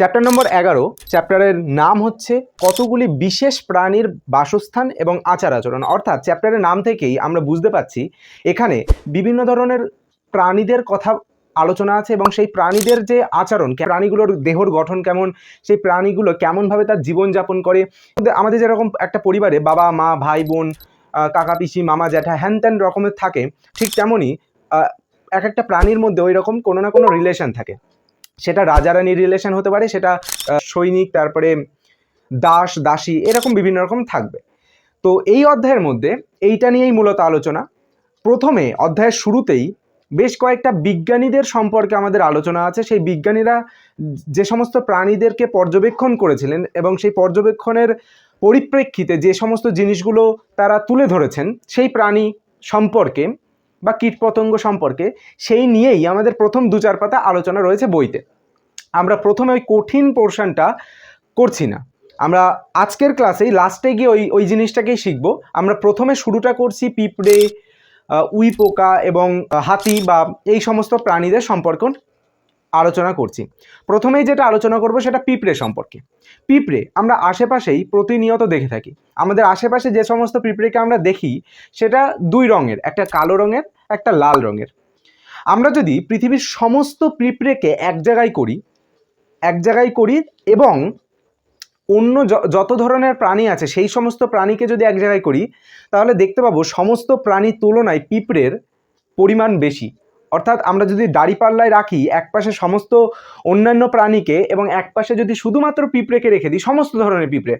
Chapter নম্বর এগারো চ্যাপ্টারের নাম হচ্ছে কতগুলি বিশেষ প্রাণীর বাসস্থান এবং আচার আচরণ। অর্থাৎ চ্যাপ্টারের নাম থেকেই আমরা বুঝতে পারছি এখানে বিভিন্ন ধরনের প্রাণীদের কথা আলোচনা আছে এবং সেই প্রাণীদের যে আচরণ প্রাণীগুলোর দেহর গঠন কেমন, সেই প্রাণীগুলো কেমনভাবে তার জীবনযাপন করে। আমাদের যেরকম একটা পরিবারে বাবা, মা, ভাই, বোন কাকা, পিসি, মামা, জ্যাঠা, হ্যান ত্যান রকমের থাকে, ঠিক তেমনই এক একটা প্রাণীর মধ্যে ওই রকম কোনো না কোনো রিলেশন থাকে। সেটা রাজা রানীর রিলেশন হতে পারে, সেটা সৈনিক, তারপরে দাস, দাসী, এরকম বিভিন্ন রকম থাকবে। তো এই অধ্যায়ের মধ্যে এইটা নিয়েই মূলত আলোচনা। প্রথমে অধ্যায়ের শুরুতেই বেশ কয়েকটা বিজ্ঞানীদের সম্পর্কে আমাদের আলোচনা আছে। সেই বিজ্ঞানীরা যে সমস্ত প্রাণীদেরকে পর্যবেক্ষণ করেছিলেন এবং সেই পর্যবেক্ষণের পরিপ্রেক্ষিতে যে সমস্ত জিনিসগুলো তারা তুলে ধরেছেন, সেই প্রাণী সম্পর্কে বা কীটপতঙ্গ সম্পর্কে, সেই নিয়েই আমাদের প্রথম দু চার পাতা আলোচনা রয়েছে বইতে। আমরা প্রথমে ওই কঠিন পোর্শনটা করছি না। আমরা আজকের ক্লাসেই লাস্টে গিয়ে ওই ওই জিনিসটাকেই শিখব। আমরা প্রথমে শুরুটা করছি পিঁপড়ে উই পোকা এবং হাতি বা এই সমস্ত প্রাণীদের সম্পর্ক আলোচনা করছি। প্রথমেই যেটা আলোচনা করব সেটা পিঁপড়ে সম্পর্কে। পিঁপড়ে আমরা আশেপাশেই প্রতিনিয়ত দেখে থাকি। আমাদের আশেপাশে যে সমস্ত পিঁপড়েকে আমরা দেখি, সেটা দুই রঙের, একটা কালো রঙের একটা লাল রঙের। আমরা যদি পৃথিবীর সমস্ত পিঁপড়েকে এক জায়গায় করি, এক জায়গায় করি এবং অন্য যত ধরনের প্রাণী আছে, সেই সমস্ত প্রাণীকে যদি এক জায়গায় করি, তাহলে দেখতে পাবো সমস্ত প্রাণীর তুলনায় পিঁপড়ের পরিমাণ বেশি। অর্থাৎ আমরা যদি দাড়িপাল্লায় রাখি, এক পাশে সমস্ত অন্যান্য প্রাণীকে এবং এক পাশে যদি শুধুমাত্র পিঁপড়েকে রেখে দিই, সমস্ত ধরনের পিঁপড়ে,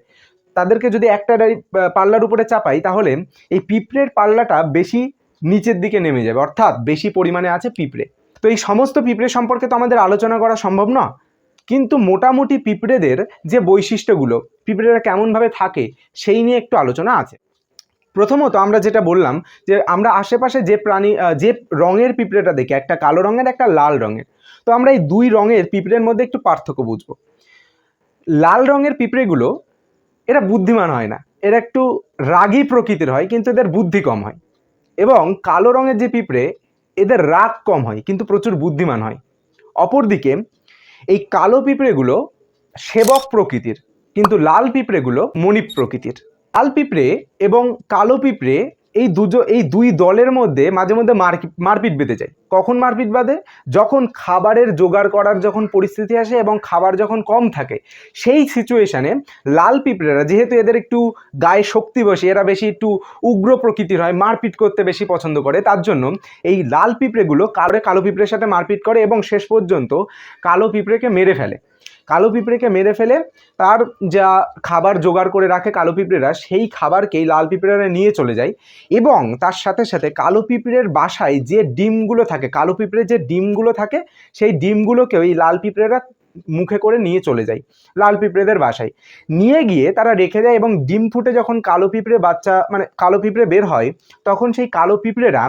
তাদেরকে যদি একটা দাড়ি পাল্লার উপরে চাপাই, তাহলে এই পিঁপড়ের পাল্লাটা বেশি নিচের দিকে নেমে যাবে, অর্থাৎ বেশি পরিমাণে আছে পিঁপড়ে। তো এই সমস্ত পিঁপড়ে সম্পর্কে তো আমাদের আলোচনা করা সম্ভব না কিন্তু মোটামুটি পিঁপড়েদের যে বৈশিষ্ট্যগুলো, পিঁপড়েরা কেমনভাবে থাকে, সেই নিয়ে একটু আলোচনা আছে। প্রথমত আমরা যেটা বললাম যে, আমরা আশেপাশে যে প্রাণী যে রঙের পিঁপড়েটা দেখি, একটা কালো রঙের, একটা লাল রঙের। তো আমরা এই দুই রঙের পিঁপড়ের মধ্যে একটু পার্থক্য বুঝব। লাল রঙের পিঁপড়েগুলো, এরা বুদ্ধিমান হয় না। এরা একটু রাগী প্রকৃতির হয়, কিন্তু এদের বুদ্ধি কম হয়। এবং কালো রঙের যে পিঁপড়ে, এদের রাগ কম হয়, কিন্তু প্রচুর বুদ্ধিমান হয়। অপরদিকে, এই কালো পিঁপড়েগুলো সেবক প্রকৃতির, কিন্তু লাল পিঁপড়েগুলো মণিপ প্রকৃতির লাল পিঁপড়ে এবং কালো পিঁপড়ে এই দুজো, এই দুই দলের মধ্যে মাঝে মধ্যে মার মারপিট বেঁধে যায়। কখন মারপিট বাঁধে? যখন খাবারের জোগাড় করার যখন পরিস্থিতি আসে এবং খাবার যখন কম থাকে, সেই সিচুয়েশানে লাল পিঁপড়েরা, যেহেতু এদের একটু গায়ে শক্তি বসে, এরা বেশি একটু উগ্র প্রকৃতির হয়, মারপিট করতে বেশি পছন্দ করে, তার জন্য এই লাল পিঁপড়েগুলো কালো কালো পিঁপড়ের সাথে মারপিট করে এবং শেষ পর্যন্ত কালো পিঁপড়েকে মেরে ফেলে। কালো পিঁপড়েকে মেরে ফেলে, তার যা খাবার জোগাড় করে রাখে কালো পিঁপড়েরা, সেই খাবারকেই লাল পিঁপড়েরা নিয়ে চলে যায় এবং তার সাথে সাথে কালো পিঁপড়ের বাসায় যে ডিমগুলো থাকে, কালো পিঁপড়ের যে ডিমগুলো থাকে, সেই ডিমগুলোকেও এই লাল পিঁপড়েরা মুখে করে নিয়ে চলে যায় লাল পিঁপড়েদের বাসায়। নিয়ে গিয়ে তারা রেখে দেয় এবং ডিম ফুটে যখন কালো পিঁপড়ে বাচ্চা মানে কালো পিঁপড়ে বের হয়, তখন সেই কালো পিঁপড়েরা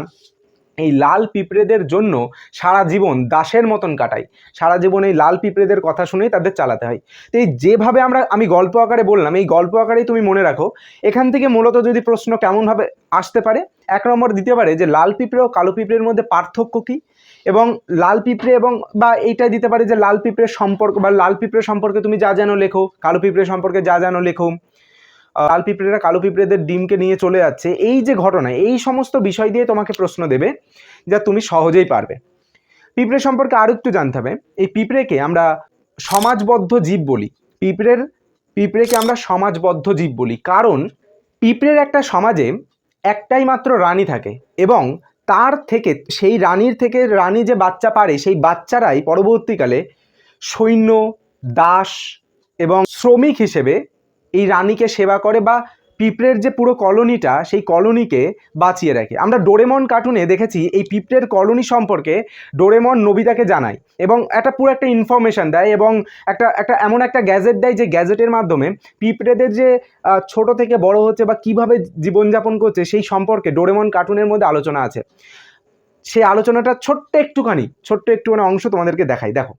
এই লাল পিঁপড়েদের জন্য সারা জীবন দাসের মতন কাটায় সারা জীবন এই লাল পিঁপড়েদের কথা শুনেই তাদের চালাতে হয়। তো এই যেভাবে আমরা, আমি গল্প আকারে বললাম, এই গল্প আকারেই তুমি মনে রাখো, এখান থেকে মূলত যদি প্রশ্ন কেমনভাবে আসতে পারে, এক নম্বর দিতে পারে যে লাল পিঁপড়ে ও কালো পিঁপড়ের মধ্যে পার্থক্য কী? এবং লাল পিঁপড়ে এবং, বা এইটা দিতে পারে যে লাল পিঁপড়ের সম্পর্ক, বা লাল পিঁপড়ে সম্পর্কে তুমি যা জানো লেখো, কালো পিঁপড়ে সম্পর্কে যা জানো লেখো লাল পিঁপড়েরা কালো পিঁপড়েদের ডিমকে নিয়ে চলে যাচ্ছে। এই যে ঘটনা, এই সমস্ত বিষয় দিয়ে তোমাকে প্রশ্ন দেবে যা তুমি সহজেই পারবে। পিঁপড়ে সম্পর্কে আরও একটু জানতে হবে। এই পিঁপড়েকে আমরা সমাজবদ্ধ জীব বলি। পিঁপড়ের, পিঁপড়েকে আমরা সমাজবদ্ধ জীব বলি। কারণ পিঁপড়ের একটা সমাজে একটাই মাত্র রানী থাকে এবং তার থেকে, সেই রানীর থেকে রানী যে বাচ্চা পারে, সেই বাচ্চারাই পরবর্তীকালে সৈন্য, দাস এবং শ্রমিক হিসেবে এই রানীকে সেবা করে বা পিঁপড়ের যে পুরো কলোনিটা, সেই কলোনিকে বাঁচিয়ে রাখে। আমরা ডোরেমন কার্টুনে দেখেছি এই পিঁপড়ের কলোনি সম্পর্কে ডোরেমন নবিতাকে জানায় এবং একটা পুরো একটা ইনফরমেশন দেয় এবং একটা একটা এমন একটা গ্যাজেট দেয় যে গ্যাজেটের মাধ্যমে পিঁপড়েদের যে ছোট থেকে বড় হচ্ছে বা কীভাবে জীবনযাপন করছে, সেই সম্পর্কে ডোরেমন কার্টুনের মধ্যে আলোচনা আছে। সেই আলোচনাটা ছোট্ট একটুখানি ছোট্ট একটুখানি অংশ তোমাদেরকে দেখাই। দেখো।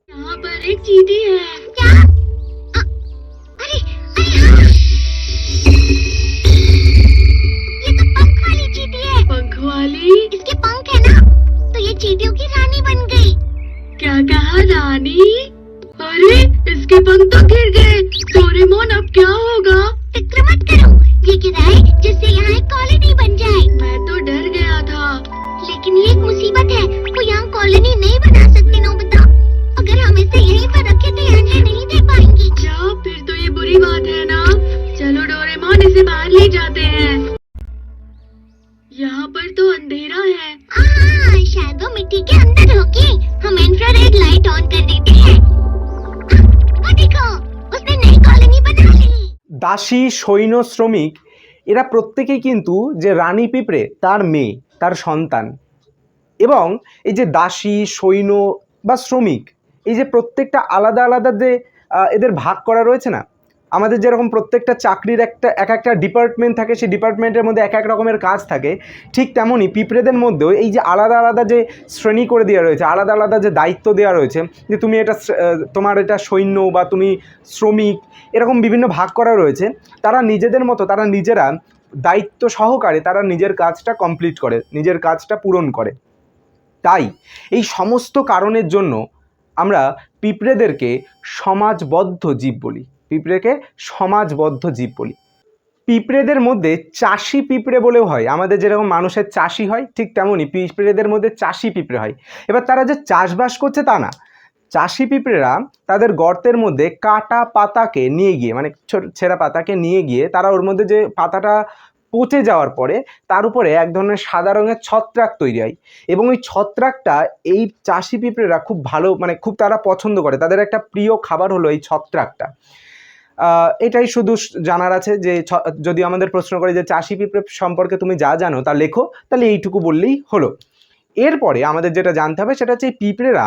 इसके पंख है ना तो ये चींटियों की रानी बन गई। क्या कहा रानी? अरे इसके पंख तो गिर गए। डोरेमोन अब क्या होगा? फ़िक्र मत करो ये गिरा है जिससे यहाँ एक कॉलोनी बन जाए। मैं तो डर गया था। लेकिन ये एक मुसीबत है वो यहाँ कॉलोनी नहीं बना सकते नोबिता अगर हम इसे यहीं पर रखे तो ये अंडे नहीं दे पाएँगी। क्या फिर तो ये बुरी बात है ना। चलो डोरेमोन इसे बाहर ले जाते हैं। यहाँ पर तो अंधेरा है हाँ शायद वो मिट्टी के अंदर होगी हम इंफ्रारेड लाइट ऑन कर देते हैं आह, वो देखो उसने नई कॉलोनी बना ली দাসী সৈন্য শ্রমিক এরা প্রত্যেকেই কিন্তু যে রানী পিঁপড়ে তার মেয়ে তার সন্তান এবং এই যে দাসী সৈন্য বা শ্রমিক এই যে প্রত্যেকটা আলাদা আলাদা যে আহ, এদের ভাগ করা রয়েছে না আমাদের যেরকম প্রত্যেকটা চাকরির একটা, এক একটা ডিপার্টমেন্ট থাকে, সেই ডিপার্টমেন্টের মধ্যে এক এক রকমের কাজ থাকে। ঠিক তেমনই পিঁপড়েদের মধ্যেও এই যে আলাদা আলাদা যে শ্রেণি করে দেওয়া রয়েছে, আলাদা আলাদা যে দায়িত্ব দেওয়া রয়েছে, যে তুমি এটা তোমার এটা সৈন্য বা তুমি শ্রমিক, এরকম বিভিন্ন ভাগ করা রয়েছে, তারা নিজেদের মতো, তারা নিজেরা দায়িত্ব সহকারে তারা নিজের কাজটা কমপ্লিট করে, নিজের কাজটা পূরণ করে। তাই এই সমস্ত কারণের জন্য আমরা পিঁপড়েদেরকে সমাজবদ্ধ জীব বলি। পিঁপড়েকে সমাজবদ্ধ জীব বলি। পিঁপড়েদের মধ্যে চাষি পিঁপড়ে বলেও হয়। আমাদের যেরকম মানুষের চাষি হয়, ঠিক তেমনই পিঁপড়েদের মধ্যে চাষি পিঁপড়ে হয়। এবার তারা যে চাষবাস করছে তা না। চাষি পিঁপড়েরা তাদের গর্তের মধ্যে কাটা পাতাকে নিয়ে গিয়ে মানে ছেঁড়া পাতাকে নিয়ে গিয়ে তারা ওর মধ্যে যে পাতাটা পচে যাওয়ার পরে তার উপরে এক ধরনের সাদা রঙের ছত্রাক তৈরি হয়। এবং ওই ছত্রাকটা এই চাষি পিঁপড়েরা খুব ভালো মানে খুব তারা পছন্দ করে। তাদের একটা প্রিয় খাবার হলো এই ছত্রাকটা। এটাই শুধু জানার আছে যে যদি আমাদের প্রশ্ন করে যে চাষি পিঁপড়ে সম্পর্কে তুমি যা জানো তা লেখো, তাহলে এইটুকু বললেই হলো। এরপরে আমাদের যেটা জানতে হবে সেটা হচ্ছে পিঁপড়েরা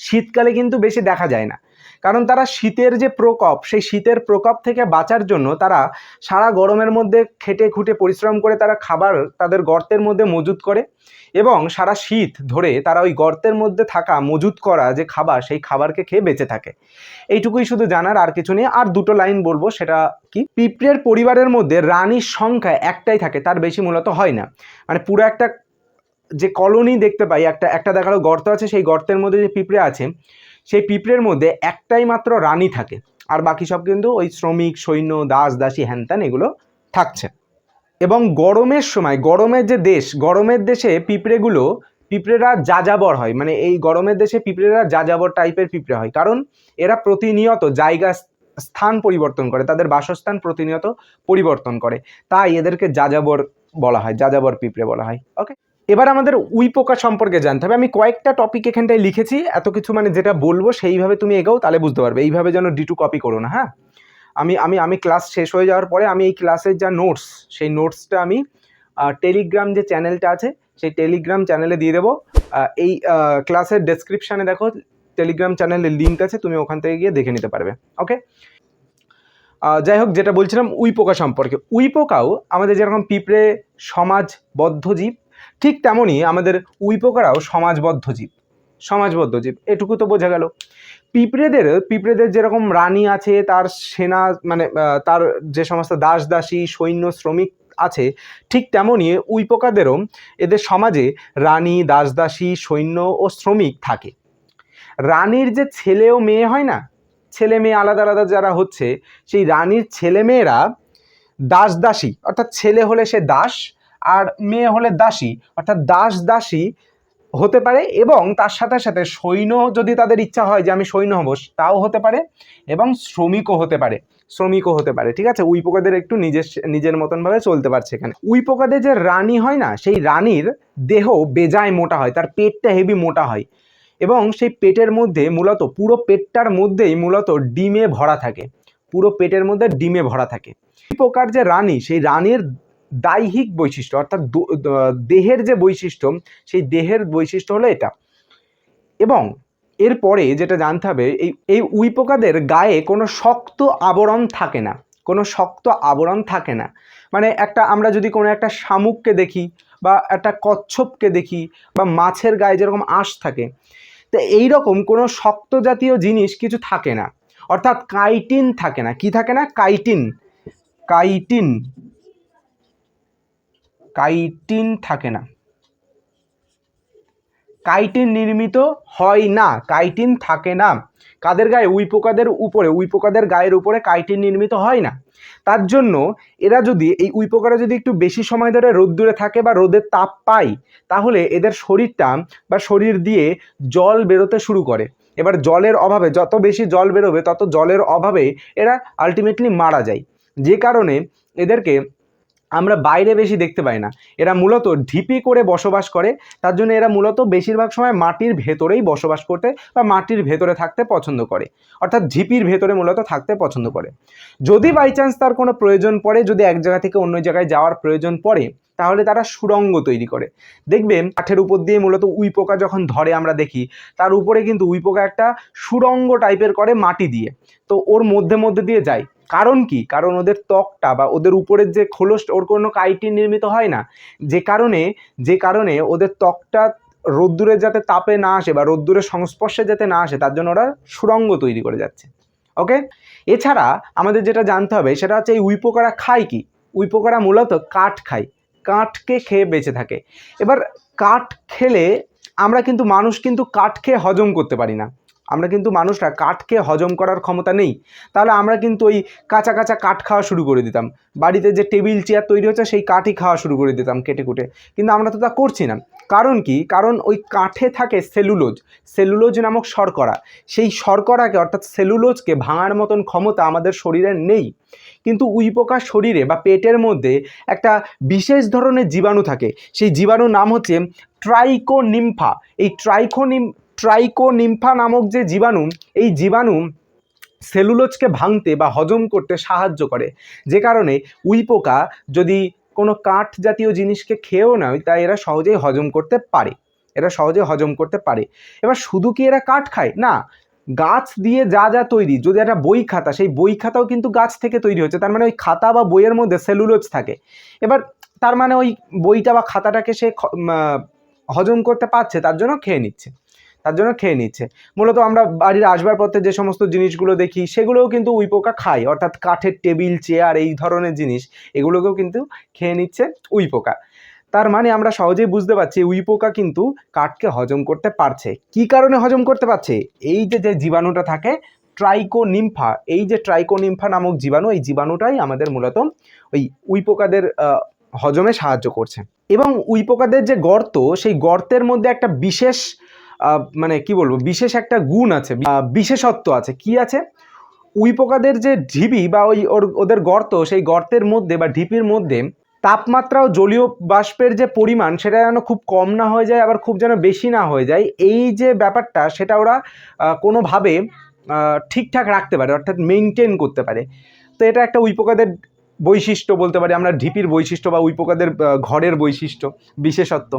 শীতকালে কিন্তু বেশি দেখা যায় না। কারণ তারা শীতের যে প্রকোপ, সেই শীতের প্রকোপ থেকে বাঁচার জন্য তারা সারা গরমের মধ্যে খেটে খুঁটে পরিশ্রম করে তারা খাবার তাদের গর্তের মধ্যে মজুত করে এবং সারা শীত ধরে তারা ওই গর্তের মধ্যে থাকা, মজুত করা যে খাবার, সেই খাবারকে খেয়ে বেঁচে থাকে। এইটুকুই শুধু জানার, আর কিছু নেই। আর দুটো লাইন বলব, সেটা কি? পিঁপড়ের পরিবারের মধ্যে রানীর সংখ্যা একটাই থাকে, তার বেশি মূলত হয় না। মানে পুরো একটা যে কলোনি দেখতে পাই, একটা একটা দেখাল গর্ত আছে, সেই গর্তের মধ্যে যে পিঁপড়ে আছে সেই পিঁপড়ের মধ্যে একটাই মাত্র রানী থাকে। আর বাকি সব কিন্তু ওই শ্রমিক, সৈন্য, দাস, দাসী, হ্যানত্যান এগুলো থাকছে। এবং গরমের সময়, গরমের যে দেশ, গরমের দেশে পিঁপড়েগুলো, পিঁপড়েরা যাযাবর হয়। মানে এই গরমের দেশে পিঁপড়েরা যাযাবর টাইপের পিঁপড়ে হয়। কারণ এরা প্রতিনিয়ত জায়গা স্থান পরিবর্তন করে, তাদের বাসস্থান প্রতিনিয়ত পরিবর্তন করে। তাই এদেরকে যাযাবর বলা হয়, যাযাবর পিঁপড়ে বলা হয়। ওকে এবার আমাদের উই পোকা সম্পর্কে জানতে হবে। আমি কয়েকটা টপিক এখানটায় লিখেছি, এত কিছু মানে যেটা বলব সেইভাবে তুমি এগোও, তাহলে বুঝতে পারবে। এইভাবে যেন ডি টু কপি করো না হ্যাঁ? আমি আমি আমি ক্লাস শেষ হয়ে যাওয়ার পরে আমি এই ক্লাসের যা নোটস সেই নোটসটা আমি টেলিগ্রাম যে চ্যানেলটা আছে, সেই টেলিগ্রাম চ্যানেলে দিয়ে দেবো। এই ক্লাসের ডেসক্রিপশানে দেখো টেলিগ্রাম চ্যানেলের লিঙ্ক আছে, তুমি ওখান থেকে গিয়ে দেখে নিতে পারবে ওকে যাই হোক, যেটা বলছিলাম উই পোকা সম্পর্কে। উই পোকাও আমাদের যেরকম পিঁপড়ে সমাজবদ্ধ জীব ঠিক তেমনই আমাদের উইপোকারাও সমাজবদ্ধ জীব। সমাজবদ্ধ জীব। এটুকু তো বোঝা গেল। পিঁপড়েদের পিঁপড়েদের যেরকম রানী আছে, তার সেনা মানে তার যে সমস্ত দাস দাসী সৈন্য, শ্রমিক আছে, ঠিক তেমনই উই পোকাদেরও এদের সমাজে রানী দাস দাসী সৈন্য ও শ্রমিক থাকে। রানীর যে ছেলে ও মেয়ে হয় না, ছেলে মেয়ে আলাদা আলাদা যারা হচ্ছে, সেই রানীর ছেলে মেয়েরা দাস দাসী অর্থাৎ ছেলে হলে সে দাস আর মেয়ে হলে দাসী, অর্থাৎ দাস দাসী হতে পারে এবং তার সাথে সাথে সৈন্য যদি তাদের ইচ্ছা হয় যে আমি সৈন্য হব, তাও হতে পারে এবং শ্রমিকও হতে পারে, শ্রমিকও হতে পারে, ঠিক আছে? উইপোকাদের একটু নিজের নিজের মতনভাবে চলতে পারছে এখানে। উই পোকাদের যে রানী হয় না, সেই রানীর দেহ বেজায় মোটা হয়, তার পেটটা হেভি মোটা হয় এবং সেই পেটের মধ্যে মূলত, পুরো পেটটার মধ্যেই মূলত ডিমে ভরা থাকে, পুরো পেটের মধ্যে ডিমে ভরা থাকে। উই পোকার যে রানী, সেই রানীর দাৈহিক বৈশিষ্ট্য, অর্থাৎ দেহের যে বৈশিষ্ট্য, সেই দেহের বৈশিষ্ট্য হলো এটা। এবং এরপরে যেটা জানতে হবে, এই এই উই পোকাদের গায়ে কোনো শক্ত আবরণ থাকে না, কোনো শক্ত আবরণ থাকে না। মানে একটা, আমরা যদি কোনো একটা শামুককে দেখি বা একটা কচ্ছপকে দেখি বা মাছের গায়ে যেরকম আঁশ থাকে, তো এই রকম কোনো শক্ত জাতীয় জিনিস কিছু থাকে না। অর্থাৎ কাইটিন থাকে না। কি থাকে না? কাইটিন। কাইটিন। কাইটিন থাকে না। কাইটিন নির্মিত হয় না, কাইটিন থাকে না। কাদের গায়ে? উই পোকাদের উপরে, উই পোকাদের গায়ের উপরে কাইটিন নির্মিত হয় না। তার জন্য এরা যদি, এই উইপোকারা যদি একটু বেশি সময় ধরে রোদ্দুরে থাকে বা রোদের তাপ পায়, তাহলে এদের শরীরটা বা শরীর দিয়ে জল বেরোতে শুরু করে। এবার জলের অভাবে, যত বেশি জল বেরোবে, তত জলের অভাবে এরা আলটিমেটলি মারা যায়। যে কারণে এদেরকে আমরা বাইরে বেশি দেখতে পাই না। এরা মূলত ঢিপি করে বসবাস করে, তার জন্য এরা মূলত বেশিরভাগ সময় মাটির ভেতরেই বসবাস করতে বা মাটির ভেতরে থাকতে পছন্দ করে। অর্থাৎ ঝিপির ভেতরে মূলত থাকতে পছন্দ করে। যদি বাই চান্স তার কোনো প্রয়োজন পড়ে, যদি এক জায়গা থেকে অন্য জায়গায় যাওয়ার প্রয়োজন পড়ে, তাহলে তারা সুড়ঙ্গ তৈরি করে। দেখবেন কাঠের উপর দিয়ে মূলত উই পোকা যখন ধরে আমরা দেখি, তার উপরে কিন্তু উই পোকা একটা সুড়ঙ্গ টাইপের করে মাটি দিয়ে। তো ওর মধ্যে মধ্যে দিয়ে যায়। কারণ কি? কারণ ওদের ত্বকটা বা ওদের উপরের যে খোলস, ওর কোনো কাইটিন নির্মিত হয় না। যে কারণে যে কারণে ওদের ত্বকটা রোদ্দুরে যাতে তাপে না আসে বা রোদ্দুরের সংস্পর্শে যাতে না আসে, তার জন্য ওরা সুড়ঙ্গ তৈরি করে যাচ্ছে। ওকে এছাড়া আমাদের যেটা জানতে হবে, সেটা হচ্ছে এই উইপোকারা খায় কি? উইপোকারা মূলত কাঠ খায়। কাঠকে খেয়ে বেঁচে থাকে। এবার কাঠ খেলে আমরা কিন্তু, মানুষ কিন্তু কাঠ খেয়ে হজম করতে পারি না। আমরা কিন্তু মানুষরা কাঠকে হজম করার ক্ষমতা নেই। তাহলে আমরা কিন্তু ওই কাঁচা কাঁচা কাঠ খাওয়া শুরু করে দিতাম। বাড়িতে যে টেবিল, চেয়ার তৈরি হচ্ছে, সেই কাঠই খাওয়া শুরু করে দিতাম কেটে কুটে। কিন্তু আমরা তো তা করছি না। কারণ কি? কারণ ওই কাঠে থাকে সেলুলোজ। সেলুলোজ নামক শর্করা। সেই শর্করাকে, অর্থাৎ সেলুলোজকে ভাঙার মতন ক্ষমতা আমাদের শরীরে নেই। কিন্তু উইপোকার শরীরে বা পেটের মধ্যে একটা বিশেষ ধরনের জীবাণু থাকে। সেই জীবাণুর নাম হচ্ছে ট্রাইকোনিম্ফা। এই ট্রাইকোনিম ট্রাইকোনিম্ফা নামক যে জীবাণু, এই জীবাণু সেলুলোজকে ভাঙতে বা হজম করতে সাহায্য করে। যে কারণে উইপোকা যদি কোনো কাঠ জাতীয় জিনিসকে খেয়েও নয়, তাই এরা সহজেই হজম করতে পারে। এরা সহজে হজম করতে পারে। এবার শুধু কি এরা কাঠ খায়? না, গাছ দিয়ে যা যা তৈরি, যদি একটা বই খাতা, সেই বই খাতাও কিন্তু গাছ থেকে তৈরি হচ্ছে, তার মানে ওই খাতা বা বইয়ের মধ্যে সেলুলোজ থাকে। এবার তার মানে ওই বইটা বা খাতাটাকে সে হজম করতে পারছে, তার জন্য খেয়ে নিচ্ছে। তার জন্য খেয়ে নিচ্ছে। মূলত আমরা বাড়ির আসবাবপত্রে যে সমস্ত জিনিসগুলো দেখি, সেগুলোও কিন্তু উইপোকা খায়। অর্থাৎ কাঠের টেবিল, চেয়ার, এই ধরনের জিনিস, এগুলোকেও কিন্তু খেয়ে নিচ্ছে উইপোকা তার মানে আমরা সহজেই বুঝতে পারছি উইপোকা কিন্তু কাঠকে হজম করতে পারছে। কি কারণে হজম করতে পারছে? এই যে যে জীবাণুটা থাকে, ট্রাইকোনিম্ফা, এই যে ট্রাইকোনিম্ফা নামক জীবাণু, এই জীবাণুটাই আমাদের মূলত ওই উইপোকাদের হজমে সাহায্য করছে। এবং উইপোকাদের যে গর্ত, সেই গর্তের মধ্যে একটা বিশেষ মানে কি বলব, বিশেষ একটা গুণ আছে বিশেষত্ব আছে। কি আছে? উইপোকাদের যে ঢিবি বা ওই ওদের গর্ত, সেই গর্তের মধ্যে বা ঢিপির মধ্যে তাপমাত্রা ও জলীয় বাষ্পের যে পরিমাণ, সেটা যেন খুব কম না হয়ে যায়, আবার খুব যেন বেশি না হয়ে যায়, এই যে ব্যাপারটা, সেটা ওরা কোনোভাবে ঠিকঠাক রাখতে পারে, অর্থাৎ মেনটেন করতে পারে। তো এটা একটা উইপোকাদের বৈশিষ্ট্য বলতে পারি, আমরা ঢিপির বৈশিষ্ট্য বা উইপোকাদের ঘরের বৈশিষ্ট্য, বিশেষত্ব।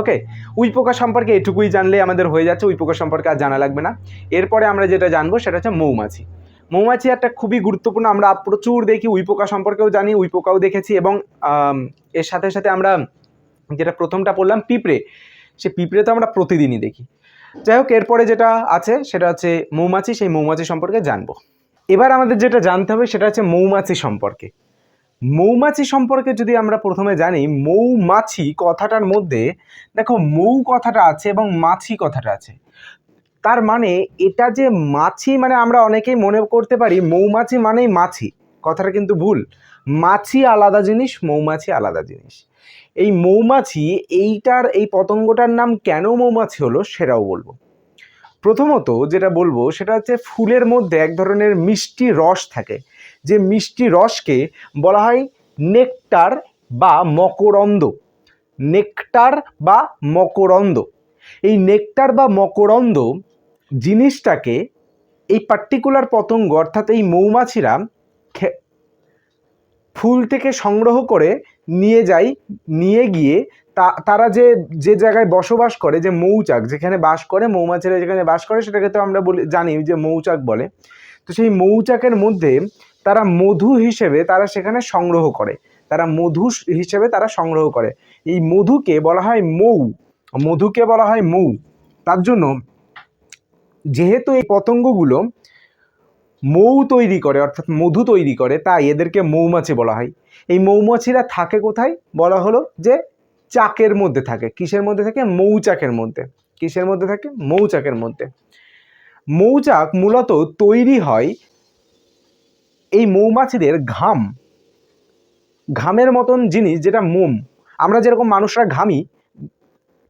ওকে উইপোকা সম্পর্কে এটুকুই জানলে আমাদের হয়ে যাচ্ছে, উইপোকা সম্পর্কে আর জানা লাগবে না। এরপরে আমরা যেটা জানব সেটা হচ্ছে মৌমাছি। মৌমাছি একটা খুবই গুরুত্বপূর্ণ, আমরা প্রচুর দেখি, উইপোকা সম্পর্কেও জানি, উইপোকাও দেখেছি এবং এর সাথে সাথে আমরা যেটা প্রথমটা পড়লাম, পিঁপড়ে। সে পিঁপড়ে তো আমরা প্রতিদিনই দেখি। যাই হোক, এরপরে যেটা আছে সেটা হচ্ছে মৌমাছি, সেই মৌমাছি সম্পর্কে জানব। এবার আমাদের যেটা জানতে হবে সেটা হচ্ছে মৌমাছি সম্পর্কে। মৌমাছি সম্পর্কে যদি আমরা প্রথমে জানি, মৌমাছি কথাটার মধ্যে, দেখো মৌ কথাটা আছে এবং মাছি কথাটা আছে। তার মানে এটা যে মাছি মানে আমরা অনেকেই মনে করতে পারি, মৌমাছি মানেই মাছি। কথাটা কিন্তু ভুল। মাছি আলাদা জিনিস, মৌমাছি আলাদা জিনিস। এই মৌমাছি, এইটার, এই পতঙ্গটার নাম কেন মৌমাছি হলো সেটাও বলব। প্রথমত যেটা বলব, সেটা হচ্ছে ফুলের মধ্যে এক ধরনের মিষ্টি রস থাকে। যে মিষ্টি রসকে বলা হয় নেকটার বা মকরন্দ। নেকটার বা মকরন্দ। এই নেকটার বা মকরন্দ জিনিসটাকে এই পার্টিকুলার পতঙ্গ অর্থাৎ এই মৌমাছিরা ফুল থেকে সংগ্রহ করে নিয়ে যায়, নিয়ে গিয়ে তা, তারা যে যে জায়গায় বসবাস করে, যে মৌচাক, যেখানে বাস করে, মৌমাছিরা যেখানে বাস করে, সেটাকে তো আমরা বলি, জানি যে মৌচাক বলে। তো সেই মৌচাকের মধ্যে তারা মধু হিসেবে তারা সেখানে সংগ্রহ করে। তারা মধু হিসেবে তারা সংগ্রহ করে। এই মধুকে বলা হয় মৌ। মধুকে বলা হয় মৌ। তার জন্য যেহেতু এই পতঙ্গগুলো মৌ তৈরি করে, অর্থাৎ মধু তৈরি করে, তাই এদেরকে মৌমাছি বলা হয়। এই মৌমাছিরা থাকে কোথায়? বলা হলো যে চাকের মধ্যে থাকে। কিসের মধ্যে থাকে? মৌচাকের মধ্যে। কিসের মধ্যে থাকে? মৌচাকের মধ্যে। মৌচাক মূলত তৈরি হয় এই মৌমাছিদের ঘাম। ঘামের মতন জিনিস যেটা মোম। আমরা যেরকম মানুষরা ঘামি,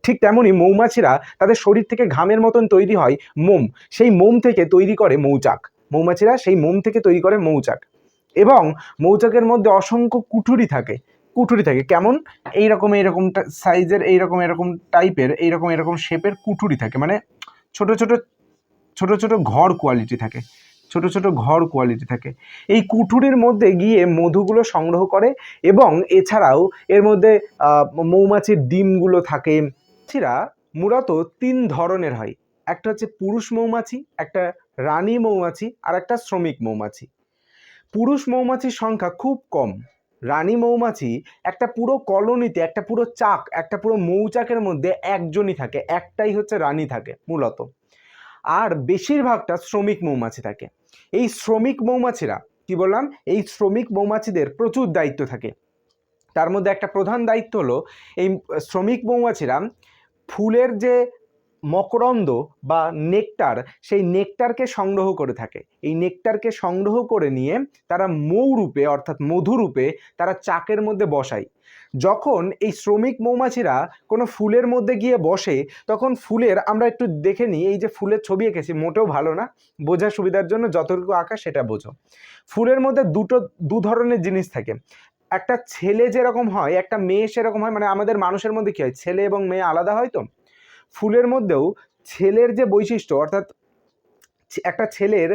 ঠিক তেমনই মৌমাছিরা তাদের শরীর থেকে ঘামের মতন তৈরি হয় মোম। সেই মোম থেকে তৈরি করে মৌচাক। মৌমাছিরা সেই মোম থেকে তৈরি করে মৌচাক। এবং মৌচাকের মধ্যে অসংখ্য কুঠুরি থাকে। কুঠুরি থাকে। কেমন? এইরকম এইরকম সাইজের, এইরকম এরকম টাইপের, এইরকম এরকম শেপের কুঠুরি থাকে। মানে ছোট ছোট ছোট ছোট ঘর কোয়ালিটি থাকে। ছোট ছোট ঘর কোয়ালিটি থাকে। এই কুঠুরির মধ্যে গিয়ে মধুগুলো সংগ্রহ করে এবং এছাড়াও এর মধ্যে মৌমাছির ডিমগুলো থাকে। মৌমাছিরা মূলত তিন ধরনের হয়। একটা হচ্ছে পুরুষ মৌমাছি, একটা রানী মৌমাছি, আর একটা শ্রমিক মৌমাছি। পুরুষ মৌমাছির সংখ্যা খুব কম। রানী মৌমাছি একটা পুরো কলোনিতে, একটা পুরো চাক, একটা পুরো মৌচাকের মধ্যে একজনই থাকে। একটাই হচ্ছে রানী থাকে, মূলত। আর বেশিরভাগটা শ্রমিক মৌমাছি থাকে। এই শ্রমিক মৌমাছিরা, কি বললাম? এই শ্রমিক মৌমাছিদের প্রচুর দায়িত্ব থাকে। তার মধ্যে একটা প্রধান দায়িত্ব হলো, এই শ্রমিক মৌমাছিরা ফুলের যে মকরন্দ বা নেকটার, সেই নেকটারকে সংগ্রহ করে থাকে। এই নেকটারকে সংগ্রহ করে নিয়ে তারা মৌরূপে, অর্থাৎ মধুরূপে তারা চাকের মধ্যে বসায়। যখন এই শ্রমিক মৌমাছিরা কোনো ফুলের মধ্যে গিয়ে বসে, তখন ফুলের, আমরা একটু দেখে নিই, এই যে ফুলের ছবি এঁকেছি, মোটেও ভালো না, বোঝার সুবিধার জন্য যতটুকু আঁকা সেটা বোঝো। ফুলের মধ্যে দুটো, দু ধরনের জিনিস থাকে। একটা ছেলে যেরকম হয়, একটা মেয়ে সেরকম হয় মানে আমাদের মানুষের মধ্যে কী হয়, ছেলে এবং মেয়ে আলাদা হয় তো? ফুলের মধ্যেও ছেলের যে বৈশিষ্ট্য, অর্থাৎ একটা ছেলের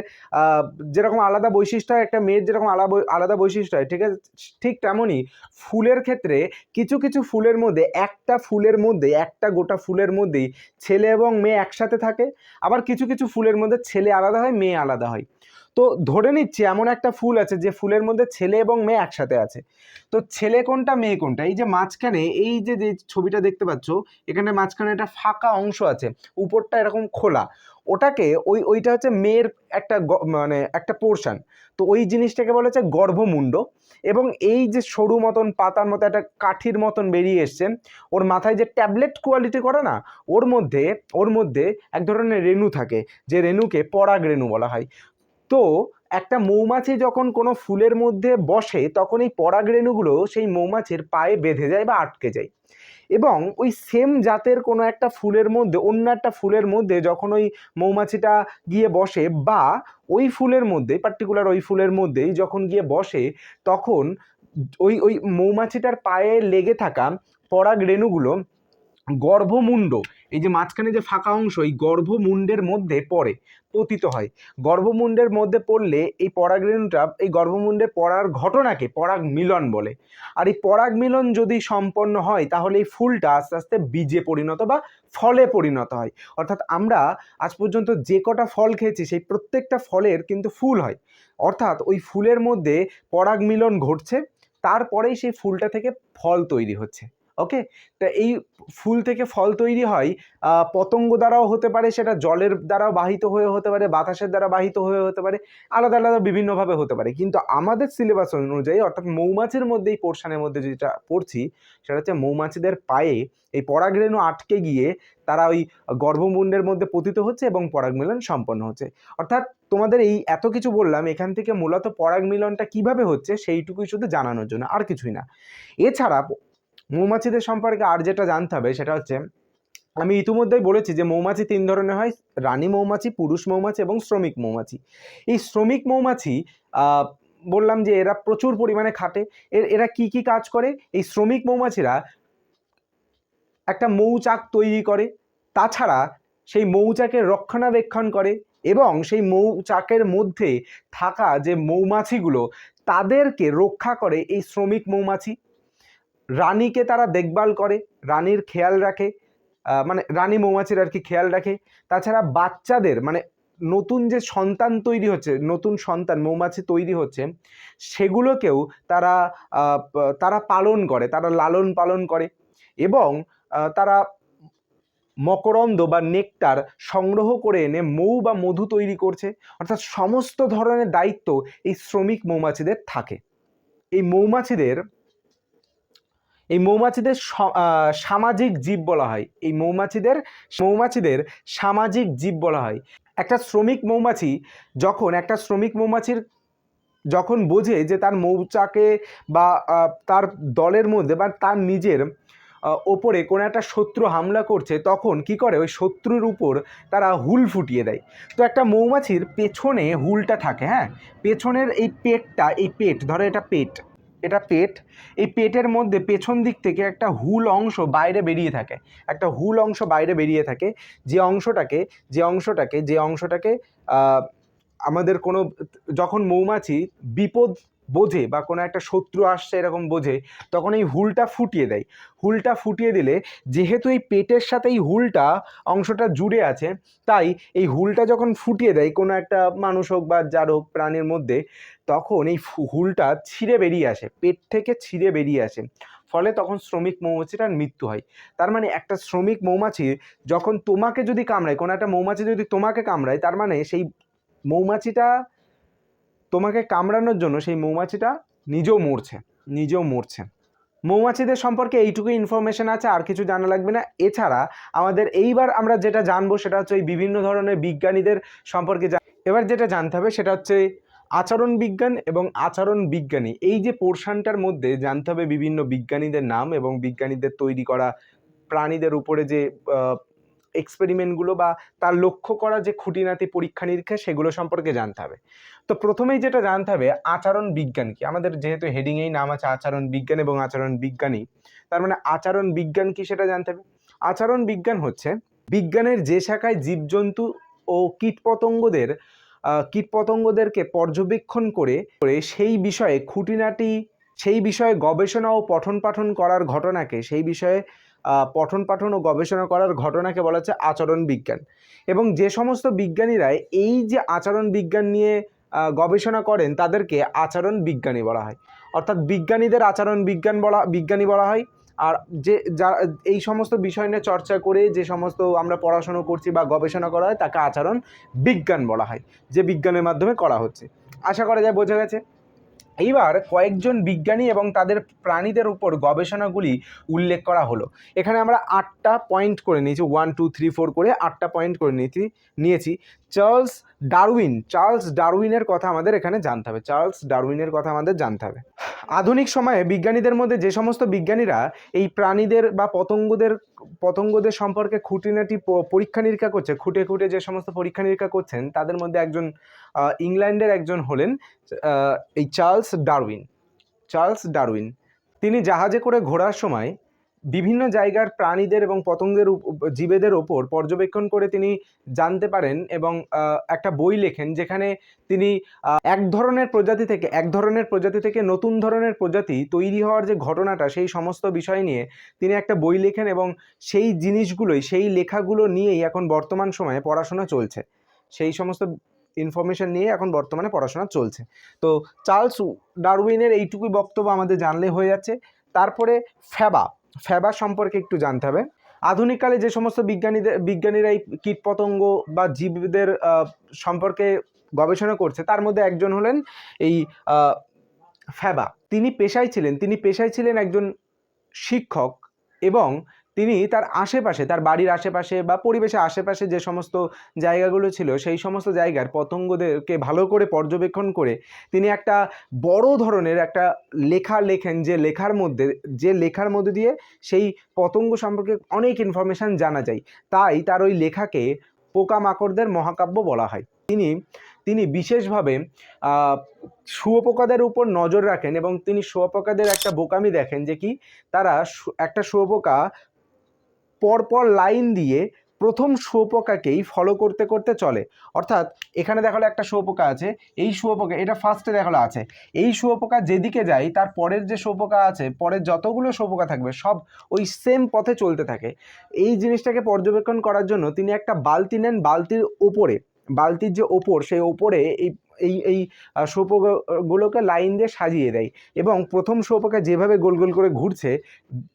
যেরকম আলাদা বৈশিষ্ট্য হয়, একটা মেয়ের যেরকম আলাদা আলাদা বৈশিষ্ট্য হয়, ঠিক আছে? ঠিক তেমনই ফুলের ক্ষেত্রে কিছু কিছু ফুলের মধ্যে, একটা ফুলের মধ্যে, একটা গোটা ফুলের মধ্যেই ছেলে এবং মেয়ে একসাথে থাকে। আবার কিছু কিছু ফুলের মধ্যে ছেলে আলাদা হয়, মেয়ে আলাদা হয়। তো ধরে নিচ্ছি এমন একটা ফুল আছে যে ফুলের মধ্যে ছেলে এবং মেয়ে একসাথে আছে। তো ছেলে কোনটা, মেয়ে কোনটা? এই যে মাঝখানে, এই যে যে ছবিটা দেখতে পাচ্ছ, এখানে মাঝখানে একটা ফাঁকা অংশ আছে, উপরটা এরকম খোলা। ওটাকে ওই, ওইটা হচ্ছে মেয়ের একটা মানে একটা পোর্শন তো ওই জিনিসটাকে বলা হচ্ছে গর্ভমুণ্ড। এবং এই যে সরু মতন, পাতার মতো একটা কাঠির মতন বেরিয়ে এসছে, ওর মাথায় যে ট্যাবলেট কোয়ালিটি করে না, ওর মধ্যে ওর মধ্যে এক ধরনের রেণু থাকে, যে রেণুকে পরাগ রেণু বলা হয়। তো একটা মৌমাছি যখন কোনো ফুলের মধ্যে বসে, তখন এই পরাগ রেণুগুলো সেই মৌমাছির পায়ে বেঁধে যায় বা আটকে যায়। এবং ওই সেম জাতের কোনো একটা ফুলের মধ্যে, অন্য একটা ফুলের মধ্যে যখন ওই মৌমাছিটা গিয়ে বসে বা ওই ফুলের মধ্যে পার্টিকুলার ওই ফুলের মধ্যেই যখন গিয়ে বসে, তখন ওই ওই মৌমাছিটার পায়ে লেগে থাকা পরাগ রেণুগুলো গর্ভমুণ্ড, এই যে মাঝখানে যে ফাঁকা অংশ, এই গর্ভমুণ্ডের মধ্যে পড়ে, পতিত হয়। গর্ভমুণ্ডের মধ্যে পড়লে এই পরাগ রেণুটা এই গর্ভমুণ্ডে পড়ার ঘটনাকে পরাগ মিলন বলে। আর এই পরাগ মিলন যদি সম্পন্ন হয়, তাহলে এই ফুলটা আস্তে আস্তে বীজে পরিণত বা ফলে পরিণত হয়। অর্থাৎ আমরা আজ পর্যন্ত যে কটা ফল খেয়েছি, সেই প্রত্যেকটা ফলের কিন্তু ফুল হয়। অর্থাৎ ওই ফুলের মধ্যে পরাগ মিলন ঘটছে, তারপরেই সেই ফুলটা থেকে ফল তৈরি হচ্ছে। ওকে তা এই ফুল থেকে ফল তৈরি হয় পতঙ্গ দ্বারাও হতে পারে, সেটা জলের দ্বারাও বাহিত হয়ে হতে পারে, বাতাসের দ্বারা বাহিত হয়ে হতে পারে, আলাদা আলাদা বিভিন্নভাবে হতে পারে। কিন্তু আমাদের সিলেবাস অনুযায়ী, অর্থাৎ মৌমাছির মধ্যে এই পোর্শনের মধ্যে যেটা পড়ছি, সেটা হচ্ছে মৌমাছিদের পায়ে এই পরাগরেণু আটকে গিয়ে তারা ওই গর্ভমুণ্ডের মধ্যে পতিত হচ্ছে এবং পরাগ মিলন সম্পন্ন হচ্ছে। অর্থাৎ তোমাদের এই এত কিছু বললাম, এখান থেকে মূলত পরাগ মিলনটা কীভাবে হচ্ছে, সেইটুকুই শুধু জানানোর জন্য, আর কিছুই না। এছাড়া মৌমাছিদের সম্পর্কে আর যেটা জানতে হবে সেটা হচ্ছে, আমি ইতিমধ্যেই বলেছি যে মৌমাছি তিন ধরনের হয়, রানী মৌমাছি, পুরুষ মৌমাছি এবং শ্রমিক মৌমাছি। এই শ্রমিক মৌমাছি বললাম যে এরা প্রচুর পরিমাণে খাটে এর কি কি কাজ করে? এই শ্রমিক মৌমাছিরা একটা মৌচাক তৈরি করে, তাছাড়া সেই মৌচাকের রক্ষণাবেক্ষণ করে এবং সেই মৌচাকের মধ্যে থাকা যে মৌমাছিগুলো, তাদেরকে রক্ষা করে এই শ্রমিক মৌমাছি। রানীকে তারা দেখভাল করে, রানীর খেয়াল রাখে মানে রানী মৌমাছির আর কি খেয়াল রাখে। তাছাড়া বাচ্চাদের মানে নতুন যে সন্তান তৈরি হচ্ছে, নতুন সন্তান, মৌমাছি তৈরি হচ্ছে, সেগুলোকেও তারা তারা পালন করে, তারা লালন পালন করে এবং তারা মকরন্দ বা নেকটার সংগ্রহ করে এনে মৌ বা মধু তৈরি করছে। অর্থাৎ সমস্ত ধরনের দায়িত্ব এই শ্রমিক মৌমাছিদের থাকে। এই মৌমাছিদের এই মৌমাছিদের সামাজিক জীব বলা হয়। এই মৌমাছিদের মৌমাছিদের সামাজিক জীব বলা হয়। একটা শ্রমিক মৌমাছি যখন, একটা শ্রমিক মৌমাছির যখন বোঝে যে তার মৌচাকে বা তার দলের মধ্যে বা তার নিজের ওপরে কোনো একটা শত্রু হামলা করছে, তখন কি করে? ওই শত্রুর উপর তারা হুল ফুটিয়ে দেয়। তো একটা মৌমাছির পেছনে হুলটা থাকে হ্যাঁ? পেছনের এই পেটটা, এই পেট, ধরো এটা পেট। এটা পেট। এই পেটের মধ্যে পেছন দিক থেকে একটা হুল অংশ বাইরে বেরিয়ে থাকে। একটা হুল অংশ বাইরে বেরিয়ে থাকে। যে অংশটাকে যে অংশটাকে যে অংশটাকে আমাদের কোনো, যখন মৌমাছি বিপদ বোঝে বা কোনো একটা শত্রু আসছে এরকম বোঝে, তখন এই হুলটা ফুটিয়ে দেয়। হুলটা ফুটিয়ে দিলে যেহেতু এই পেটের সাথে এই হুলটা অংশটা জুড়ে আছে, তাই এই হুলটা যখন ফুটিয়ে দেয় কোনো একটা মানুষ হোক বা যার হোক প্রাণীর মধ্যে তখন এই হুলটা ছিঁড়ে বেরিয়ে আসে, পেট থেকে ছিঁড়ে বেরিয়ে আসে। ফলে তখন শ্রমিক মৌমাছিটার মৃত্যু হয়। তার মানে একটা শ্রমিক মৌমাছি যখন তোমাকে যদি কামড়ায়, কোনো একটা মৌমাছি যদি তোমাকে কামড়ায়, তার মানে সেই মৌমাছিটা তোমাকে কামড়ানোর জন্য সেই মৌমাছিটা নিজেও মরছে নিজেও মরছে। মৌমাছিদের সম্পর্কে এইটুকু ইনফরমেশন আছে, আর কিছু জানা লাগবে না। এছাড়া আমাদের এইবার আমরা যেটা জানব সেটা হচ্ছে ওই বিভিন্ন ধরনের বিজ্ঞানীদের সম্পর্কে এবার যেটা জানতে হবে সেটা হচ্ছে আচরণ বিজ্ঞান এবং আচরণ বিজ্ঞানী। এই যে পোর্শনটার মধ্যে জানতে হবে বিভিন্ন বিজ্ঞানীদের নাম এবং বিজ্ঞানীদের তৈরি করা প্রাণীদের উপরে যে এক্সপেরিমেন্টগুলো বা তার লক্ষ্য করা যে খুঁটিনাটি পরীক্ষা নিরীক্ষা, সেগুলো সম্পর্কে জানতে হবে। তো প্রথমেই যেটা জানতে হবে, আচরণ বিজ্ঞান কি? আমাদের যেহেতু হেডিংয়েই নাম আছে আচরণ বিজ্ঞান এবং আচরণ বিজ্ঞানী। তার মানে আচরণ বিজ্ঞান কি সেটা জানতে হবে? আচরণ বিজ্ঞান হচ্ছে বিজ্ঞানের যে শাখায় জীবজন্তু ও কীটপতঙ্গদের কীটপতঙ্গদেরকে পর্যবেক্ষণ করে সেই বিষয়ে খুঁটিনাটি, সেই বিষয়ে গবেষণা ও পঠন পাঠন করার ঘটনাকে, সেই বিষয়ে পঠন পাঠন ও গবেষণা করার ঘটনাকে বলা হচ্ছে আচরণ বিজ্ঞান। এবং যে সমস্ত বিজ্ঞানীরা এই যে আচরণ বিজ্ঞান নিয়ে গবেষণা করেন, তাদেরকে আচরণ বিজ্ঞানী বলা হয়। অর্থাৎ বিজ্ঞানীদের আচরণ বিজ্ঞান বলা, বিজ্ঞানী বলা হয়। আর যে, যা, এই সমস্ত বিষয় নিয়ে চর্চা করে যে সমস্ত আমরা পড়াশুনো করছি বা গবেষণা করা হয়, তাকে আচরণ বিজ্ঞান বলা হয়, যে বিজ্ঞানের মাধ্যমে করা হচ্ছে। আশা করা যায় বোঝা গেছে? এইবার কয়েকজন বিজ্ঞানী এবং তাদের প্রাণীদের উপর গবেষণাগুলি উল্লেখ করা হলো। এখানে আমরা আটটা পয়েন্ট করে নিয়েছি ওয়ান টু থ্রি ফোর করে আটটা পয়েন্ট করে নিয়েছি নিয়েছি। চার্লস ডারউইন, চার্লস ডারউইনের কথা আমাদের এখানে জানতে হবে, চার্লস ডারউইনের কথা আমাদের জানতে হবে। আধুনিক সময়ে বিজ্ঞানীদের মধ্যে যে সমস্ত বিজ্ঞানীরা এই প্রাণীদের বা পতঙ্গদের পতঙ্গদের সম্পর্কে খুঁটিনাটি পরীক্ষা নিরীক্ষা করছে, খুঁটে খুঁটে যে সমস্ত পরীক্ষা নিরীক্ষা করছেন, তাদের মধ্যে একজন ইংল্যান্ডের একজন হলেন এই চার্লস ডারউইন। Charles Darwin. তিনি জাহাজে করে ঘোরার সময় বিভিন্ন জায়গার প্রাণীদের এবং পতঙ্গের জীবেদের ওপর পর্যবেক্ষণ করে তিনি জানতে পারেন এবং একটা বই লেখেন যেখানে তিনি এক ধরনের প্রজাতি থেকে, এক ধরনের প্রজাতি থেকে নতুন ধরনের প্রজাতি তৈরি হওয়ার যে ঘটনাটা, সেই সমস্ত বিষয় নিয়ে তিনি একটা বই লেখেন এবং সেই জিনিসগুলোই, সেই লেখাগুলো নিয়েই এখন বর্তমান সময়ে পড়াশোনা চলছে। সেই সমস্ত ইনফরমেশন নিয়ে এখন বর্তমানে পড়াশোনা চলছে। তো চার্লস ডারউইনের এইটুকুই বক্তব্য আমাদের জানলে হয়ে যাচ্ছে। তারপরে ফ্যাবা ফ্যাবা সম্পর্কে একটু জানতে হবে। আধুনিককালে যে সমস্ত বিজ্ঞানীদের বিজ্ঞানীরা এই কীটপতঙ্গ বা জীবদের সম্পর্কে গবেষণা করছে, তার মধ্যে একজন হলেন এই ফ্যাবা তিনি পেশায় ছিলেন, তিনি পেশায় ছিলেন একজন শিক্ষক এবং তিনি তার আশেপাশে, তার বাড়ির আশেপাশে বা পরিবেশের আশেপাশে যে সমস্ত জায়গাগুলো ছিল, সেই সমস্ত জায়গার পতঙ্গদেরকে ভালো করে পর্যবেক্ষণ করে তিনি একটা বড় ধরনের একটা লেখা লেখেন যে লেখার মধ্যে, যে লেখার মধ্যে দিয়ে সেই পতঙ্গ সম্পর্কে অনেক ইনফরমেশান জানা যায়। তাই তার ওই লেখাকে পোকামাকড়দের মহাকাব্য বলা হয়। তিনি তিনি বিশেষভাবে শুয়োপোকাদের উপর নজর রাখেন এবং তিনি শুয়োপোকাদের একটা বোকামি দেখেন যে কি, তারা একটা শুয়োপোকা পরপর লাইন দিয়ে প্রথম শুয়োপোকাকেই ফলো করতে করতে চলে। অর্থাৎ এখানে দেখাল একটা শুয়োপোকা আছে, এই শুয়োপোকা, এটা ফার্স্টে দেখাল আছে। এই শুয়োপোকা যেদিকে যায়, তার পরের যে শুয়োপোকা আছে, পরের যতগুলো শুয়োপোকা থাকবে, সব ওই সেম পথে চলতে থাকে। এই জিনিসটাকে পর্যবেক্ষণ করার জন্য তিনি একটা বালতি নেন, বালতির ওপরে বালতির যে ওপর, সেই ওপরে এই এই এই শুয়োপোকাগুলোকে লাইন দিয়ে সাজিয়ে দেয় এবং প্রথম শুয়োপোকা যেভাবে গোল গোল করে ঘুরছে,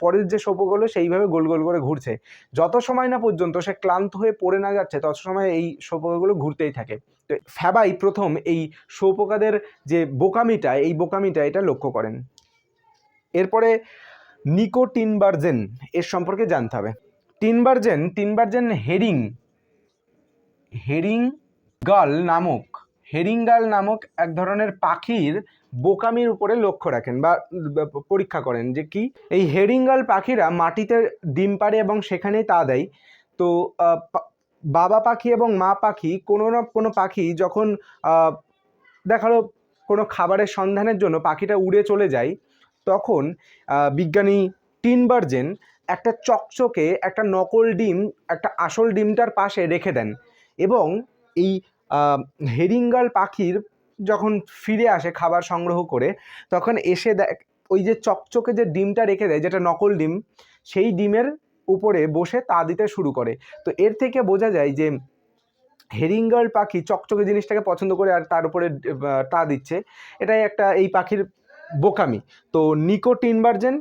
পরের যে শুয়োপোকাগুলো সেইভাবে গোল গোল করে ঘুরছে। যত সময় না পর্যন্ত সে ক্লান্ত হয়ে পড়ে না যাচ্ছে, তত সময় এই শুয়োপোকাগুলো ঘুরতেই থাকে। তো ফ্যাবাই প্রথম এই শুয়োপোকাদের যে বোকামিটা, এই বোকামিটা এটা লক্ষ্য করেন। এরপরে নিকোটিনবার্জেন, এর সম্পর্কে জানতে হবে। টিনবার্জেন টিনবার্জেন হেরিং হেরিং গাল নামক, হেরিঙ্গাল নামক এক ধরনের পাখির বোকামির উপরে লক্ষ্য রাখেন বা পরীক্ষা করেন যে কি, এই হেরিঙ্গাল পাখিরা মাটিতে ডিম পাড়ে এবং সেখানেই তা দেয়। তো বাবা পাখি এবং মা পাখি কোনো না কোনো পাখি যখন দেখাল কোনো খাবারের সন্ধানের জন্য পাখিটা উড়ে চলে যায়, তখন বিজ্ঞানী টিনবার্জেন একটা চকচকে একটা নকল ডিম, একটা আসল ডিমটার পাশে রেখে দেন। এবং এই হেরিঙ্গাল পাখির যখন ফিরে আসে খাবার সংগ্রহ করে, তখন এসে দেখ, ওই যে চকচকে যে ডিমটা রেখে দেয়, যেটা নকল ডিম, সেই ডিমের উপরে বসে তা দিতে শুরু করে। তো এর থেকে বোঝা যায় যে হেরিঙ্গাল পাখি চকচকে জিনিসটাকে পছন্দ করে আর তার উপরে তা দিচ্ছে। এটাই একটা এই পাখির বোকামি। তো নিকো টিনবার্জেন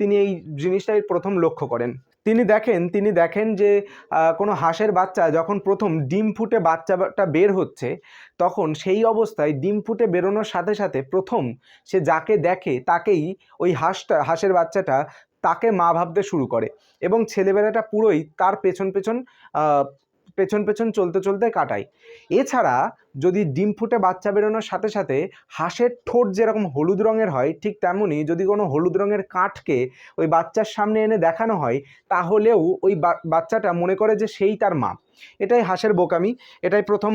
তিনি এই জিনিসটাই প্রথম লক্ষ্য করেন। তিনি দেখেন তিনি দেখেন যে কোনো হাঁসের বাচ্চা যখন প্রথম ডিম ফুটে বাচ্চাটা বের হচ্ছে, তখন সেই অবস্থায় ডিম ফুটে বেরোনোর সাথে সাথে প্রথম সে যাকে দেখে তাকেই ওই হাঁসটা, হাঁসের বাচ্চাটা তাকে মা ভাবতে শুরু করে এবং ছেলেবেলাটা পুরোই তার পেছন পেছন পেছন পেছন চলতে চলতে কাটাই। এছাড়া যদি ডিম ফুটে বাচ্চা বেরোনোর সাথে সাথে হাঁসের ঠোঁট যেরকম হলুদ রঙের হয়, ঠিক তেমনই যদি কোনো হলুদ রঙের কাঠকে ওই বাচ্চার সামনে এনে দেখানো হয়, তাহলেও ওই বাচ্চাটা মনে করে যে সেই তার মা। এটাই হাঁসের বোকামি, এটাই প্রথম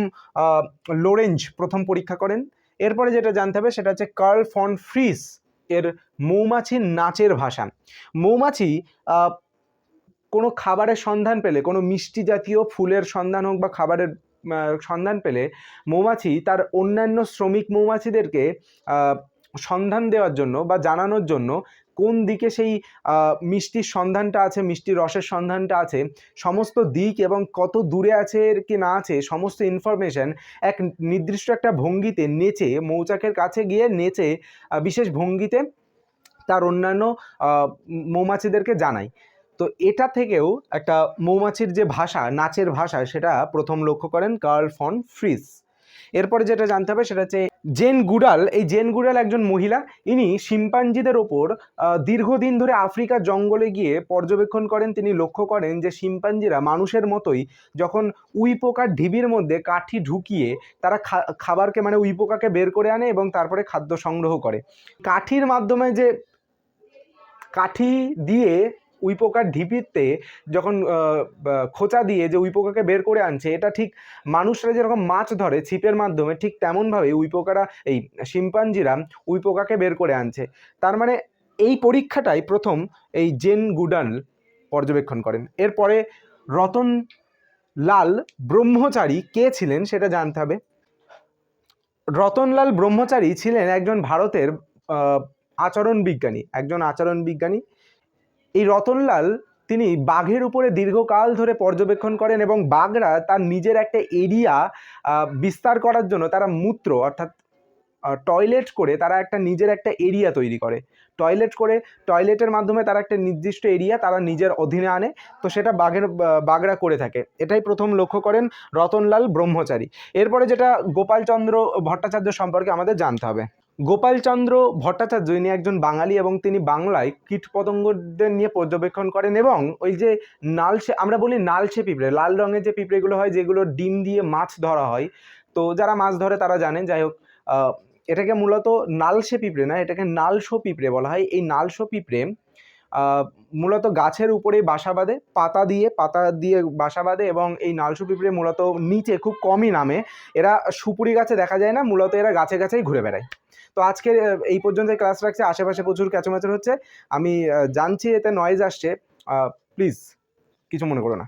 লোরেঞ্জ প্রথম পরীক্ষা করেন। এরপরে যেটা জানতে হবে সেটা হচ্ছে কার্ল ফন ফ্রিস এর মৌমাছির নাচের ভাষা। মৌমাছি কোনো খাবারের সন্ধান পেলে, কোনো মিষ্টি জাতীয় ফুলের সন্ধান হোক বা খাবারের সন্ধান পেলে মৌমাছি তার অন্যান্য শ্রমিক মৌমাছিদেরকে সন্ধান দেওয়ার জন্য বা জানানোর জন্য কোন দিকে সেই মিষ্টির সন্ধানটা আছে মিষ্টির রসের সন্ধানটা আছে, সমস্ত দিক এবং কত দূরে আছে কি না আছে, সমস্ত ইনফরমেশন এক নির্দিষ্ট একটা ভঙ্গিতে নেচে, মৌচাকের কাছে গিয়ে নেচে বিশেষ ভঙ্গিতে তার অন্যান্য মৌমাছিদেরকে জানায়। তো এটা থেকেও একটা মৌমাছির যে ভাষা, নাচের ভাষা, সেটা প্রথম লক্ষ্য করেন কার্ল ফন ফ্রিস। এরপরে যেটা জানতে হবে সেটা হচ্ছে জেন গুডাল। এই জেন গুডাল একজন মহিলা, ইনি শিম্পাঞ্জিদের ওপর দীর্ঘদিন ধরে আফ্রিকার জঙ্গলে গিয়ে পর্যবেক্ষণ করেন। তিনি লক্ষ্য করেন যে শিম্পাঞ্জিরা মানুষের মতোই যখন উই পোকার ঢিবির মধ্যে কাঠি ঢুকিয়ে তারা খাবারকে মানে উই পোকাকে বের করে আনে এবং তারপরে খাদ্য সংগ্রহ করে। কাঠির মাধ্যমে যে কাঠি দিয়ে উই পোকার ঢিপিতে যখন খোঁচা দিয়ে যে উই পোকাকে বের করে আনছে, এটা ঠিক মানুষরা যেরকম মাছ ধরে ছিপের মাধ্যমে, ঠিক তেমনভাবে উই পোকারা এই শিম্পাঞ্জিরা উই পোকাকে বের করে আনছে। তার মানে এই পরীক্ষাটাই প্রথম এই জেন গুডাল পর্যবেক্ষণ করেন। এরপরে রতন লাল ব্রহ্মচারী কে ছিলেন সেটা জানতে হবে। রতনলাল ব্রহ্মচারী ছিলেন একজন ভারতের আচরণ বিজ্ঞানী একজন আচরণ বিজ্ঞানী এই রতনলাল, তিনি বাঘের উপরে দীর্ঘকাল ধরে পর্যবেক্ষণ করেন এবং বাঘরা তার নিজের একটা এরিয়া বিস্তার করার জন্য তারা মূত্র, অর্থাৎ টয়লেট করে তারা একটা নিজের একটা এরিয়া তৈরি করে। টয়লেট করে, টয়লেটের মাধ্যমে তারা একটা নির্দিষ্ট এরিয়া তারা নিজের অধীনে আনে, তো সেটা বাঘের বাঘরা করে থাকে। এটাই প্রথম লক্ষ্য করেন রতনলাল ব্রহ্মচারী। এরপরে যেটা গোপালচন্দ্র ভট্টাচার্য সম্পর্কে আমাদের জানতে হবে। গোপালচন্দ্র ভট্টাচার্য ইনি একজন বাঙালি এবং তিনি বাংলায় কীটপতঙ্গদের নিয়ে পর্যবেক্ষণ করেন এবং ওই যে নালসে আমরা বলি নালসে পিঁপড়ে, লাল রঙের যে পিঁপড়েগুলো হয়, যেগুলো ডিম দিয়ে মাছ ধরা হয়। তো যারা মাছ ধরে তারা জানেন, যাই হোক এটাকে মূলত নালসে পিঁপড়ে না, এটাকে নালশো পিঁপড়ে বলা হয়। এই নালশো পিঁপড়ে মূলত গাছের উপরেই বাসা বাঁধে, পাতা দিয়ে পাতা দিয়ে বাসা বাঁধে এবং এই নালসু পিঁপড়ে মূলত নিচে খুব কমই নামে। এরা সুপুরি গাছে দেখা যায় না, মূলত এরা গাছে গাছেই ঘুরে বেড়ায়। তো আজকের এই পর্যন্ত ক্লাস রাখছে, আশেপাশে প্রচুর ক্যাচোম্যাচর হচ্ছে। আমি জানছি এতে নয়েজ আসছে। প্লিজ কিছু মনে করো না।